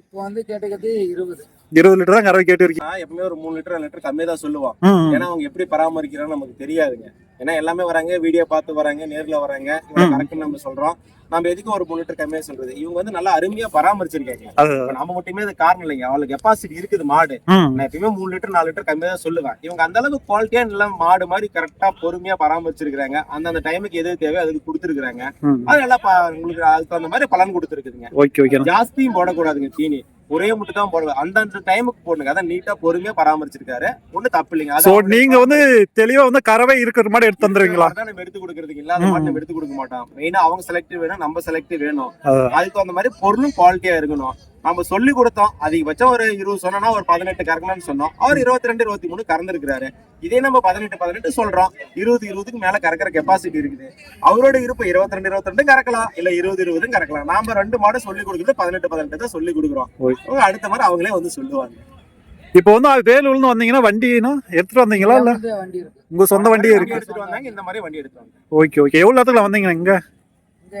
இப்போ வந்து கேட்டுக்கிறது இருபது. இருபது லிட்டர் தான் கறவை கேட்டு இருக்கீங்க நான் எப்பவுமே ஒரு மூணு லிட்டர் லிட்டர் கம்மியா தான் சொல்லுவோம் ம், ஏன்னா அவங்க எப்படி பராமரிக்கிறான்னு நமக்கு தெரியாதுங்க. ஏன்னா எல்லாமே வராங்க வீடியோ பார்த்து வராங்க நேர்ல வராங்க. கரெக்ட்னு நம்ம சொல்றோம். நம்ம எதுக்கு ஒரு மூணு லிட்டர் கம்மியா சொல்றது. இவங்க வந்து நல்லா அருமையா பராமரிச்சிருக்காங்க. அது இப்ப நம்ம மட்டுமே அது காரணம் இல்லைங்க. அவளுக்கு கெப்பாசிட்டி இருக்குது மாடு. ம், நான் எப்பயுமே மூணு லிட்டர் நாலு லிட்டர் கம்மியா தான் சொல்லுவேன். இவங்க அந்த அளவுக்கு குவாலிட்டியா நல்லா மாடு மாதிரி கரெக்டா பொறுமையா பராமரிச்சிருக்காங்க அந்தந்த டைமுக்கு எது தேவையோ அதுக்கு கொடுத்துருக்காங்க ம். அது நல்லா ப- உங்களுக்கு அதுக்கு தகுந்த மாதிரி பலன் கொடுத்துருக்குதுங்க. Okay okay. ஜாஸ்தியும் போடக்கூடாதுங்க தீனி. ஒரே மட்டும் தான் போடுவேன். அந்தந்த டைமுக்கு போடுங்க. அதான் நீட்டா பொறுமையா பராமரிச்சிருக்காரு. ஒண்ணு தப்பு இல்லைங்க. நீங்க வந்து தெளிவா வந்து கறவை இருக்கிற மாதிரி எடுத்து தந்துருவீங்களா? தான் நம்ம எடுத்து கொடுக்கறதுக்கு இல்ல. அந்த மாதிரி நம்ம எடுத்து கொடுக்க மாட்டோம். மெயினா அவங்க செலக்ட் வேணும் நம்ம செலக்ட் வேணும். அதுக்கு அந்த மாதிரி பொருளும் குவாலிட்டியா இருக்கணும். நம்ம சொல்லி கொடுத்தோம். அதிகபட்சம் ஒரு இருபது சொன்னா ஒரு பதினெட்டு கறக்கணும்னு சொன்னோம். அவர் இருபத்தி ரெண்டு இருபத்தி மூணு கறந்துருக்காரு இதே நம்ம பதினெட்டு பதினெட்டு சொல்றோம். இருபது இருபதுக்கு மேல கறக்கிற கெப்பாசிட்டி இருக்குது. அவரோட இருப்பு இருபத்தி ரெண்டு இருபத்தி ரெண்டு கறக்கலாம். இல்ல இருபது இருபதும் கறக்கலாம். நாம ரெண்டு மாடு சொல்லி கொடுக்குறது பதினெட்டு பதினெட்டு தான் சொல்லி கொடுக்குறோம். அடுத்த மாதிரி அவங்களே வந்து சொல்லுவாங்க. இப்போ வந்து அது வேலூர்னு வந்தீங்கன்னா வண்டினா எடுத்துட்டு வந்தீங்களா இல்ல? உங்க சொந்த வண்டியே வண்டி இருக்கு எடுத்துட்டு வந்தாங்க இந்த மாதிரி வண்டி எடுத்து வந்தாங்க. Okay okay. எவ்வளவு நேரத்துல வந்தீங்க இங்க? இங்க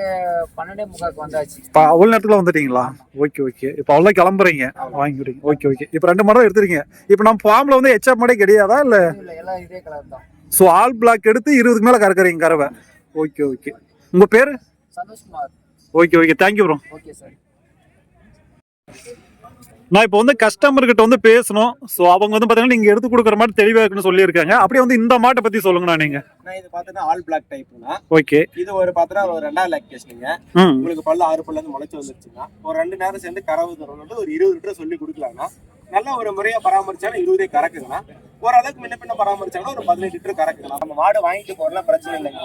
பன்னெண்டே முக்காக்கு வந்தாச்சு. இப்போ அவ்வளவு நேரத்துல வந்துட்டீங்களா? ஓகே ஓகே இப்போ அவ்வளோ கிளம்புறீங்க. வாங்கிடுறீங்க ஓகே ஓகே இப்போ ரெண்டு மாடம் எடுத்துறீங்க இப்போ நம்ம ஃபார்ம்ல வந்து எச்ஆப் மாடே கிடையாதா இல்ல? இல்ல எல்லாம் இதே கலர் தான். ஸோ ஆல் பிளாக் எடுத்து இருபதுக்கு மேல கறக்குறீங்க கறவை. ஓகே ஓகே உங்க பேரு? Santhoshkumar. Okay okay thank you bro okay sir நான் இப்போ வந்து கஸ்டமர் கிட்ட வந்து பேசணும். ஸோ அவங்க வந்து பார்த்தீங்கன்னா நீங்க எடுத்து கொடுக்குற மாதிரி தெளிவா இருக்குன்னு சொல்லியிருக்காங்க. அப்படியே வந்து இந்த மாட்டை பத்தி சொல்லுங்கண்ணா நீங்க. நான் இது பார்த்தீங்கன்னா ஆல் பிளாக் டைப்னா ஓகே இது ஒரு பார்த்தா ஒரு ரெண்டாவது லாக்டேஷனுங்க உங்களுக்கு பல்லு ஆறு பல்ல இருந்து முளைச்சு வந்துருச்சுன்னா ஒரு ரெண்டு நேரம் சேர்ந்து கறவு தரம் வந்து ஒரு இருபது லிட்டர் சொல்லி கொடுக்கலாம்னா நல்ல ஒரு முறையா பராமரிச்சாலும் இருபதே கறக்குதுன்னா ஓரளவுக்கு முன்ன பின்ன பராமரிச்சாலும் ஒரு பதினெட்டு லிட்டர் கறக்குதுன்னா நம்ம மாடு வாங்கிட்டு போறலாம் பிரச்சனை இல்லைங்க.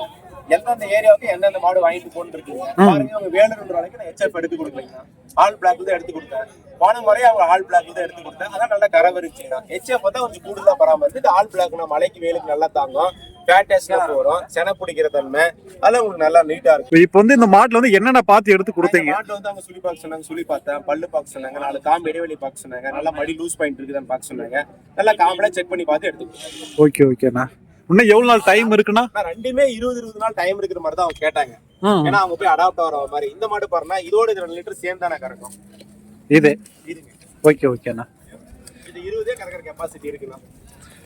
எந்தெந்த ஏரியாவுக்கு எந்தெந்த மாடு வாங்கிட்டு போன்னு இருக்குங்க பாருங்க அவங்க வேணுன்ற வரைக்கும் நான் ஹெச்எஃப் எடுத்து கொடுக்கலைங்க ஆல் பிளாக் தான் எடுத்து கொடுத்தேன். போன முறையே அவங்க ஆல் பிளாக் தான் எடுத்து கொடுத்தேன். அதான் நல்லா கறவை இருந்துச்சுன்னா ஹெச்எஃப் தான் கொஞ்சம் கூடுதலா பராமரிச்சு ஆல் பிளாக் மலைக்கு வெயிலுக்கு நல்லா தாங்கும். ஃபேட்டஸ்ல போறோம் செனை பிடிக்கிற தன்மை. அதெல்லாம் உங்களுக்கு நல்லா நீட்டா இருக்கும். இப்போ வந்து இந்த மாட்டுல வந்து என்னென்ன பார்த்து எடுத்து கொடுத்தீங்க? மாட்டுல வந்து அவங்க சுழி பார்க்க சொன்னாங்க சுழி பார்த்தேன். பல்லு பார்க்க சொன்னாங்க நாலு காம்பு இடைவெளி பார்க்க சொன்னாங்க நல்லா மடி லூஸ் பாயிண்ட் இருக்குதான்னு பார்க்க சொன்னாங்க. நல்லா காம்புல செக் பண்ணி பார்த்து எடுத்துக்கிட்டேன் ஓகே ஓகேண்ணா இன்னும் எவ்வளவு நாள் டைம் இருக்குண்ணா நான் ரெண்டுமே இருபது இருபது நாள் டைம் இருக்கிற மாதிரி தான் அவங்க கேட்டாங்க. ஏன்னா அவங்க போய் அடாப்ட் ஆகிற மாதிரி. இந்த மாடு பாருன்னா இதோட இது ரெண்டு லிட்டர் சேர்ந்து தானே கறக்கும். இது? ஓகே ஓகேண்ணா இது இருபதே கறக்கிற கெப்பாசிட்டி இருக்குண்ணா.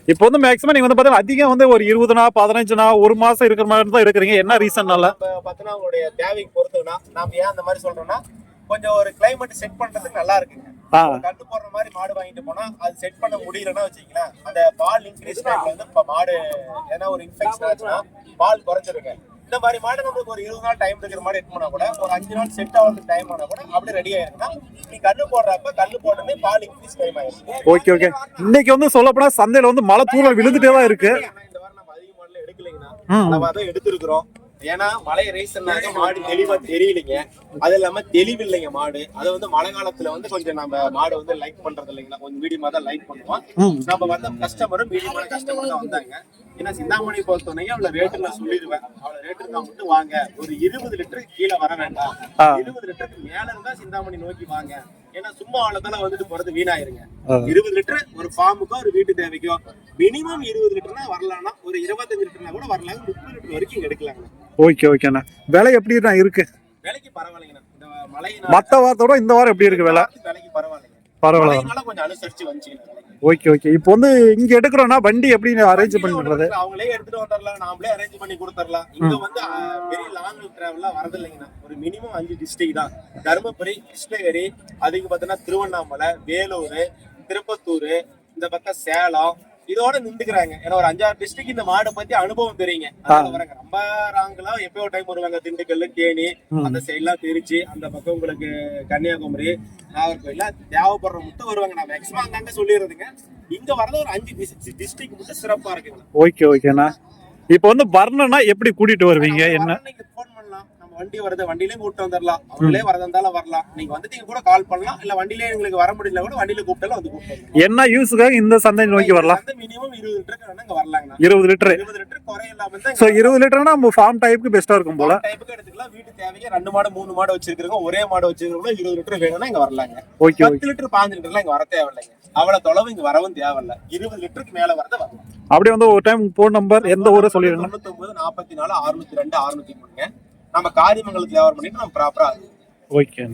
இப்போ வந்து மேக்ஸிமம் நீங்க வந்து பார்த்தீங்கன்னா அதிகம் வந்து ஒரு இருபதுனா பதினஞ்சுனா ஒரு மாசம் இருக்கிற மாதிரி தான் எடுக்கிறீங்க என்ன ரீசன்னால நம்ம பார்த்தோன்னா அவங்களுடைய தேவைக்கு பொறுத்துனா நாம ஏன் அந்த மாதிரி சொல்றோம்னா கொஞ்சம் ஒரு கிளைமேட் செட் பண்றதுக்கு நல்லா இருக்குங்க. கண்டு போடுற மாதிரி மாடு வாங்கிட்டு போனா அது செட் பண்ண முடியலன்னா வச்சுக்கலாம் அந்த பால் இன்க்ரீஸ் டைம்ல வந்து இப்ப மாடு ஏன்னா ஒரு இன்ஃபெக்ஷன் ஆச்சுன்னா பால் குறைஞ்சிருங்க. இந்த மாதிரி மாடு நம்மளுக்கு ஒரு இருபது நாள் டைம் இருக்கிற மாதிரி எடுத்து போனா கூட ஒரு அஞ்சு நாள் செட் ஆகிறதுக்கு டைம் ஆனா கூட அப்படியே ரெடி ஆயிருக்குன்னா நீ கண்ணு போடுறப்ப கண்ணு போட்டோன்னே பால் இன்க்ரீஸ் டைம் ஆயிருக்கு ஓகே ஓகே இன்னைக்கு வந்து சொல்லப்போனா சந்தையில வந்து மழை தூரல் விழுந்துட்டே தான் இருக்கு. ஆனா இந்த வாரம் நம்ம அதிக மாடல எடுக்கலைங்கண்ணா. ம். அளவா தான் எடுத்திருக்கிறோம். ஏன்னா மழை ரைஸ்னாக்க மாடு தெளிவா தெரியலைங்க. அது இல்லாம தெளிவில்லைங்க மாடு. அது வந்து மழை காலத்துல வந்து கொஞ்சம் நம்ம மாடு வந்து லைக் பண்றது இல்லைங்களா? கொஞ்சம் மீடியமா தான் லைக் பண்ணுவோம். நம்ம வந்த கஸ்டமரும் மீடியமான கஸ்டமர் தான் வந்தாங்க. ஏன்னா சிந்தாமணி பொறுத்தவரைக்கும் அவ்வளவு ரேட்டு நான் சொல்லிடுவேன். அவ்வளவு ரேட்டு இருந்தா மட்டும் வாங்க. ஒரு இருபது லிட்டருக்கு கீழே வர வேண்டாம். இருபது லிட்டருக்கு மேல இருந்தா சிந்தாமணி நோக்கி வாங்க. ஏன்னா சும்மா அவ்வளவுதான வந்துட்டு போறது வீணாயிருங்க. இருபது லிட்டர் ஒரு ஃபார்முக்கோ ஒரு வீட்டு தேவைக்கோ மினிமம் இருபது லிட்டர்னா வரலாம்னா ஒரு இருபத்தஞ்சு லிட்டர்னா கூட வரலாம் முப்பது லிட்டர் வரைக்கும் எடுக்கலாங்க. ஓகே ஓகேண்ணா விலை எப்படி தான் இருக்கு? விலைக்கு பரவாயில்லைங்கண்ணா மற்ற வாரத்தோட இந்த வாரம் எப்படி இருக்கு விலை? விலைக்கு பரவாயில்லைங்க. பரவாயில்ல. கொஞ்சம் அனுசரிச்சு வந்துச்சுங்க ஓகே ஓகே. இப்போ வந்து இங்க எடுக்கிறோம்னா வண்டி எப்படி அரேஞ்ச் பண்ணிடுறது அவங்களே எடுத்துட்டு வந்துடலாம் நாமளே அரேஞ்ச் பண்ணி கொடுத்துடலாம் இங்க வந்து பெரிய லாங் டிராவல்லாம் வரது இல்லைங்கண்ணா ஒரு மினிமம் அஞ்சு டிஸ்ட்ரிக்ட் தான். தருமபுரி கிருஷ்ணகிரி அதுக்கு பார்த்தீங்கன்னா திருவண்ணாமலை வேலூர் திருப்பத்தூர் இந்த பக்கம் சேலம் இதோட நின்றுக்கிறாங்க ஏன்னா ஒரு அஞ்சாறு டிஸ்ட்ரிக்ட் இந்த மாடை பத்தி அனுபவம் தெரியுங்க. ரொம்ப ராங்கெல்லாம் எப்பயோ டைம் வருவாங்க. திண்டுக்கல் தேனி. அந்த சைட்லாம் திருச்சி அந்த பக்கம் உங்களுக்கு கன்னியாகுமரி நாகர்கோயில தேவைப்படுற மட்டும் வருவாங்க. நான் மேக்ஸிமம் அங்கங்க சொல்லிடுறதுங்க. இங்க வரது ஒரு அஞ்சு டிஸ்ட்ரிக்ட் மட்டும் சிறப்பா இருக்குங்க. ஓகே ஓகேண்ணா. இப்போ வந்து வரணும்னா எப்படி கூட்டிட்டு வருவீங்க? என்ன நீங்க ஃபோன் பண்ணலாம் நம்ம வண்டி வருது வண்டியிலே கூப்பிட்டு வந்துடலாம் அவங்களே வரதா இருந்தாலும் வரலாம். நீங்க வந்துட்டு கூட கால் பண்ணலாம். இல்ல வண்டியிலே எங்களுக்கு வர முடியல கூட வண்டியில கூப்பிட்டாலும் வந்து கூப்பிட்டு என்ன யூஸுக்காக இந்த சந்தை நோக்கி வரலாம்? மினிமம் இருபது லிட்டருக்கு வேணா இங்க வரலாங்கண்ணா. இருபது லிட்டரு. இருபது லிட்டர் குறையில்லாம ஸோ இருபது லிட்டர்னா நம்ம ஃபார்ம் டைப்புக்கு பெஸ்ட்டாக இருக்கும் போல. டைப்புக்கு எடுத்துக்கலாம். வீட்டு தேவைக்கு ரெண்டு மாடு மூணு மாடு வச்சிருக்கிறவங்க ஒரே மாடு வச்சிருக்கிறவங்க இருபது லிட்டர் வேணும்னா இங்க வரலாங்க. ஓகே பத்து லிட்டர் பாஞ்சு லிட்டர்லாம் இங்க வர தேவையில்லைங்க. அவ்வளவு தொலைவு இங்க வரவும் தேவையில்ல. இருபது லிட்டருக்கு மேல வரத வரலாம். அப்படியே வந்து ஒரு டைம் ஃபோன் நம்பர் எந்த ஊரை சொல்லிடுங்க தொண்ணூத்தொன்பது நாற்பத்தி நாலு அறுநூத்தி ரெண்டு அறுநூத்தி மூணுங்க. நம்ம காரியமங்கலத்துல வியாபாரம் பண்ணிட்டு நம்ம ப்ராப்பரா ஓகே